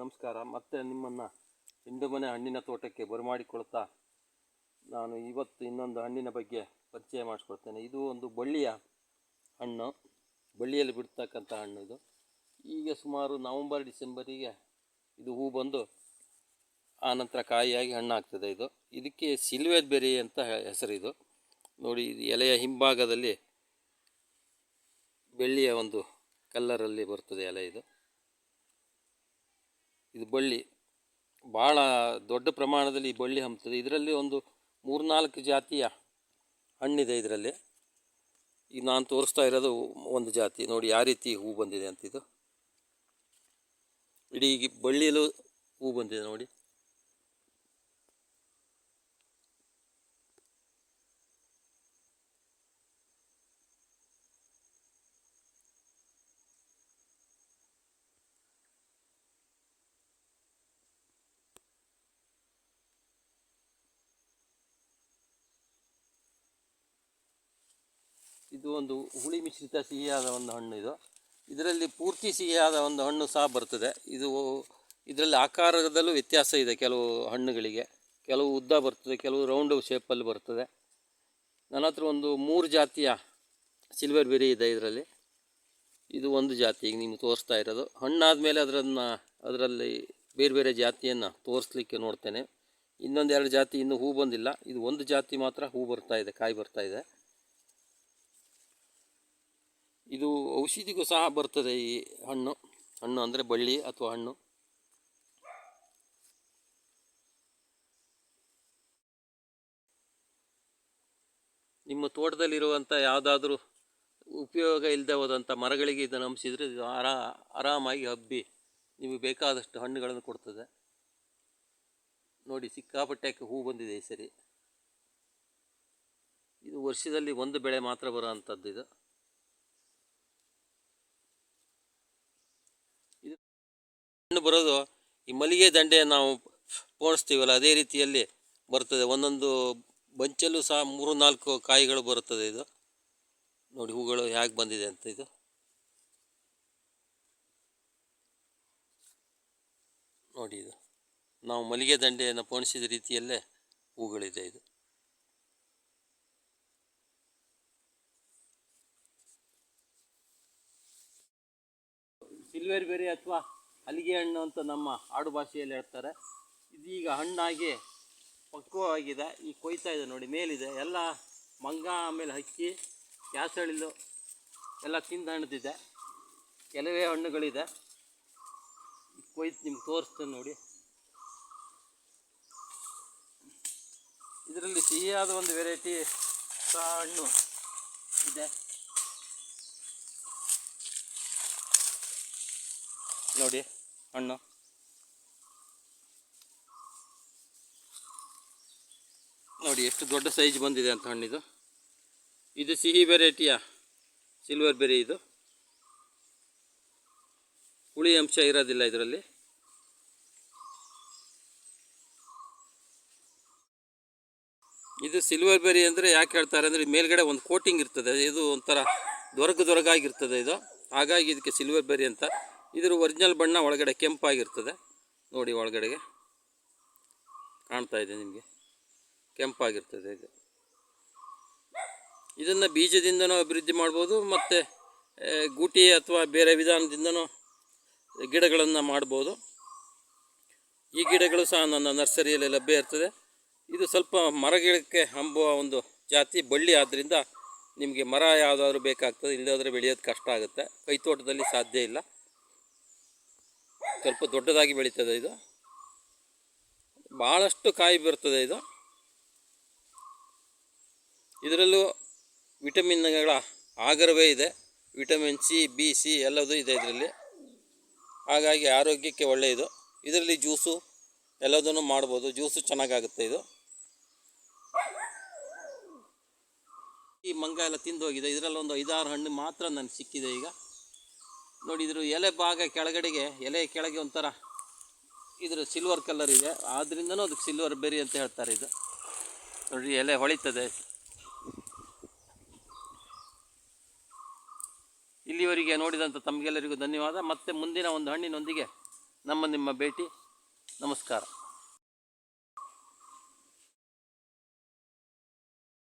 ನಮಸ್ಕಾರ. ಮತ್ತೆ ನಿಮ್ಮನ್ನು ಮನೆ ಹಣ್ಣಿನ ತೋಟಕ್ಕೆ ಬರಮಾಡಿಕೊಳ್ತಾ ನಾನು ಇವತ್ತು ಇನ್ನೊಂದು ಹಣ್ಣಿನ ಬಗ್ಗೆ ಪರಿಚಯ ಮಾಡಿಸ್ಕೊಡ್ತೇನೆ ಇದು ಒಂದು ಬಳ್ಳಿಯ ಹಣ್ಣು. ಬಳ್ಳಿಯಲ್ಲಿ ಬಿಡ್ತಕ್ಕಂಥ ಹಣ್ಣು ಇದು. ಈಗ ಸುಮಾರು ನವಂಬರ್, ಡಿಸೆಂಬರಿಗೆ ಇದು ಹೂ ಬಂದು ಆನಂತರ ಕಾಯಿಯಾಗಿ ಹಣ್ಣಾಗ್ತದೆ ಇದು. ಇದಕ್ಕೆ ಸಿಲ್ವೇರ್ ಬೆರಿ ಅಂತ ಇದು ನೋಡಿ, ಇದು ಎಲೆಯ ಹಿಂಭಾಗದಲ್ಲಿ ಬೆಳ್ಳಿಯ ಒಂದು ಕಲ್ಲರಲ್ಲಿ ಬರ್ತದೆ ಎಲೆ ಇದು. ಇದು ಬಳ್ಳಿ. ಭಾಳ ದೊಡ್ಡ ಪ್ರಮಾಣದಲ್ಲಿ ಈ ಬಳ್ಳಿ ಹಂಬ್ತದೆ ಇದರಲ್ಲಿ ಒಂದು ಮೂರ್ನಾಲ್ಕು ಜಾತಿಯ ಹಣ್ಣಿದೆ ಇದರಲ್ಲಿ. ಈಗ ನಾನು ತೋರಿಸ್ತಾ ಇರೋದು ಒಂದು ಜಾತಿ. ನೋಡಿ ಯಾವ ರೀತಿ ಹೂ ಬಂದಿದೆ ಅಂತ ಇದು ಇಡೀ ಈ ಬಳ್ಳಿಯಲ್ಲೂ ಹೂ ಬಂದಿದೆ ನೋಡಿ. ಇದು ಒಂದು ಹುಳಿ ಮಿಶ್ರಿತ ಸಿಹಿಯಾದ ಒಂದು ಹಣ್ಣು ಇದು. ಇದರಲ್ಲಿ ಪೂರ್ತಿ ಸಿಹಿಯಾದ ಒಂದು ಹಣ್ಣು ಸಹ ಬರ್ತದೆ. ಇದು ಇದರಲ್ಲಿ ಆಕಾರದಲ್ಲೂ ವ್ಯತ್ಯಾಸ ಇದೆ ಕೆಲವು ಹಣ್ಣುಗಳಿಗೆ. ಕೆಲವು ಉದ್ದ ಬರ್ತದೆ, ಕೆಲವು ರೌಂಡ್ ಶೇಪಲ್ಲಿ ಬರ್ತದೆ. ನನ್ನ ಹತ್ರ ಒಂದು ಮೂರು ಜಾತಿಯ ಸಿಲ್ವರ್ ಬೆರಿ ಇದೆ ಇದರಲ್ಲಿ. ಇದು ಒಂದು ಜಾತಿ ಈಗ ನಿಮ್ಗೆ ತೋರಿಸ್ತಾ ಇರೋದು. ಹಣ್ಣಾದ ಮೇಲೆ ಅದರನ್ನು ಅದರಲ್ಲಿ ಬೇರೆ ಬೇರೆ ಜಾತಿಯನ್ನು ತೋರಿಸ್ಲಿಕ್ಕೆ ನೋಡ್ತೇನೆ. ಇನ್ನೊಂದು ಎರಡು ಜಾತಿ ಇನ್ನೂ ಹೂ ಬಂದಿಲ್ಲ. ಇದು ಒಂದು ಜಾತಿ ಮಾತ್ರ ಹೂ ಬರ್ತಾ ಇದೆ, ಕಾಯಿ ಬರ್ತಾ ಇದೆ. ಇದು ಔಷಧಿಗೂ ಸಹ ಬರ್ತದೆ ಈ ಹಣ್ಣು. ಹಣ್ಣು ಅಂದರೆ ಬಳ್ಳಿ ಅಥವಾ ಹಣ್ಣು. ನಿಮ್ಮ ತೋಟದಲ್ಲಿರುವಂಥ ಯಾವುದಾದ್ರೂ ಉಪಯೋಗ ಇಲ್ಲದೆ ಹೋದಂಥ ಮರಗಳಿಗೆ ಇದನ್ನು ಅಂಶಿದ್ರೆ ಇದು ಆರಾ, ಆರಾಮಾಗಿ ಹಬ್ಬಿ ನಿಮಗೆ ಬೇಕಾದಷ್ಟು ಹಣ್ಣುಗಳನ್ನು ಕೊಡ್ತದೆ. ನೋಡಿ, ಸಿಕ್ಕಾಪಟ್ಟೆ ಹೂ ಬಂದಿದೆ ಸರಿ. ಇದು ವರ್ಷದಲ್ಲಿ ಒಂದು ಬೆಳೆ ಮಾತ್ರ ಬರೋ ಅಂಥದ್ದು ಇದು. ಹಣ್ಣು ಬರೋದು ಈ ಮಲ್ಲಿಗೆ ದಂಡೆ ನಾವು ಪೋಣಿಸ್ತೀವಲ್ಲ, ಅದೇ ರೀತಿಯಲ್ಲಿ ಬರ್ತದೆ. ಒಂದೊಂದು ಬಂಚಲ್ಲೂ ಸಹ ಮೂರು, ನಾಲ್ಕು ಕಾಯಿಗಳು ಬರುತ್ತದೆ ಇದು. ನೋಡಿ ಹೂಗಳು ಹೇಗೆ ಬಂದಿದೆ ಅಂತ ಇದು. ನೋಡಿ ಇದು. ನಾವು ಮಲ್ಲಿಗೆ ದಂಡೆಯನ್ನು ಪೋಣಿಸಿದ ರೀತಿಯಲ್ಲೇ ಹೂಗಳಿದೆ ಇದು. ಸಿಲ್ವರ್ ಬೇರೆ ಅಥವಾ ಹಲಿಗೆ ಹಣ್ಣು ಅಂತ ನಮ್ಮ ಆಡು ಭಾಷೆಯಲ್ಲಿ ಹೇಳ್ತಾರೆ. ಇದೀಗ ಹಣ್ಣಾಗಿ ಪಕ್ವವಾಗಿದೆ. ಈ ಕೊಯ್ತಾ ಇದೆ ನೋಡಿ, ಮೇಲಿದೆ. ಎಲ್ಲ ಮಂಗ ಆಮೇಲೆ ಹಕ್ಕಿ ಕ್ಯಾಸಳಿಲು ಎಲ್ಲ ತಿಂದು ಹಣ್ಣದಿದೆ ಕೆಲವೇ ಹಣ್ಣುಗಳಿದೆ. ಈ ಕೊಯ್ದು ನಿಮ್ಗೆ ತೋರಿಸ್ತೇನೆ ನೋಡಿ. ಇದರಲ್ಲಿ ಸಿಹಿಯಾದ ಒಂದು ವೆರೈಟಿ ಹಣ್ಣು ಇದೆ. ನೋಡಿ, ಹಣ್ಣು. ನೋಡಿ, ಎಷ್ಟು ದೊಡ್ಡ ಸೈಜ್ ಬಂದಿದೆ ಅಂತ ಹಣ್ಣಿದು. ಇದು ಸಿಹಿ ವೆರೈಟಿಯ ಸಿಲ್ವರ್ ಬೆರಿ ಇದು. ಹುಳಿ ಅಂಶ ಇರೋದಿಲ್ಲ ಇದರಲ್ಲಿ. ಇದು ಸಿಲ್ವರ್ ಬೆರಿ ಅಂದರೆ ಯಾಕೆ ಹೇಳ್ತಾರೆ ಅಂದರೆ ಮೇಲ್ಗಡೆ ಒಂದು ಕೋಟಿಂಗ್ ಇರ್ತದೆ. ಇದು ಒಂಥರ ದೊರಗು ದೊರಗಾಗಿರ್ತದೆ ಇದು. ಹಾಗಾಗಿ ಇದಕ್ಕೆ ಸಿಲ್ವರ್ ಬೆರಿ ಅಂತ ಇದ್ರ ಒರಿಜಿನಲ್ ಬಣ್ಣ ಒಳಗಡೆ ಕೆಂಪಾಗಿರ್ತದೆ. ನೋಡಿ ಒಳಗಡೆಗೆ ಕಾಣ್ತಾ ಇದೆ ನಿಮಗೆ. ಕೆಂಪಾಗಿರ್ತದೆ ಇದು. ಇದನ್ನು ಬೀಜದಿಂದನೂ ಅಭಿವೃದ್ಧಿ ಮಾಡ್ಬೋದು, ಮತ್ತು ಗೂಟಿ ಅಥವಾ ಬೇರೆ ವಿಧಾನದಿಂದನೂ ಗಿಡಗಳನ್ನು ಮಾಡ್ಬೋದು. ಈ ಗಿಡಗಳು ಸಹ ನನ್ನ ನರ್ಸರಿಯಲ್ಲಿ ಲಭ್ಯ ಇರ್ತದೆ. ಇದು ಸ್ವಲ್ಪ ಮರಗಿಡಕ್ಕೆ ಹಂಬುವ ಒಂದು ಜಾತಿ ಬಳ್ಳಿ ಆದ್ದರಿಂದ ನಿಮಗೆ ಮರ ಯಾವುದಾದ್ರೂ ಬೇಕಾಗ್ತದೆ ಇಲ್ಲದಾದ್ರೆ ಬೆಳೆಯೋದು ಕಷ್ಟ ಆಗುತ್ತೆ. ಕೈತೋಟದಲ್ಲಿ ಸಾಧ್ಯ ಇಲ್ಲ. ಸ್ವಲ್ಪ ದೊಡ್ಡದಾಗಿ ಬೆಳೀತದೆ ಇದು. ಭಾಳಷ್ಟು ಕಾಯಿ ಬರ್ತದೆ ಇದು. ಇದರಲ್ಲೂ ವಿಟಮಿನ್ಗಳ ಆಗರವೇ ಇದೆ. ವಿಟಮಿನ್ ಸಿ, ಬಿ, ಸಿ ಎಲ್ಲದೂ ಇದೆ ಇದರಲ್ಲಿ. ಹಾಗಾಗಿ ಆರೋಗ್ಯಕ್ಕೆ ಒಳ್ಳೆಯದು. ಇದರಲ್ಲಿ ಜ್ಯೂಸು ಎಲ್ಲದನ್ನು ಮಾಡ್ಬೋದು. ಜ್ಯೂಸು ಚೆನ್ನಾಗಾಗುತ್ತೆ ಇದು. ಈ ಮಂಗ ಎಲ್ಲ ತಿಂದು ಹೋಗಿದೆ ಇದರಲ್ಲಿ ಒಂದು ಐದಾರು ಹಣ್ಣು ಮಾತ್ರ ನನಗೆ ಸಿಕ್ಕಿದೆ ಈಗ. ನೋಡಿ ಎಲೆ ಭಾಗ ಕೆಳಗಡೆಗೆ, ಎಲೆ ಕೆಳಗೆ ಒಂಥರ ಇದ್ರ ಸಿಲ್ವರ್ ಕಲರ್ ಇದೆ. ಆದ್ರಿಂದನೂ ಅದಕ್ಕೆ ಸಿಲ್ವರ್ ಬೆರಿ ಅಂತ ಹೇಳ್ತಾರೆ ಇದು. ನೋಡಿ, ಎಲೆ ಹೊಳಿತದೆ. ಇಲ್ಲಿವರೆಗೆ ನೋಡಿದಂಥ ತಮಗೆಲ್ಲರಿಗೂ ಧನ್ಯವಾದ. ಮತ್ತೆ ಮುಂದಿನ ಒಂದು ಹಣ್ಣಿನೊಂದಿಗೆ ನಮ್ಮ ನಿಮ್ಮ ಭೇಟಿ. ನಮಸ್ಕಾರ.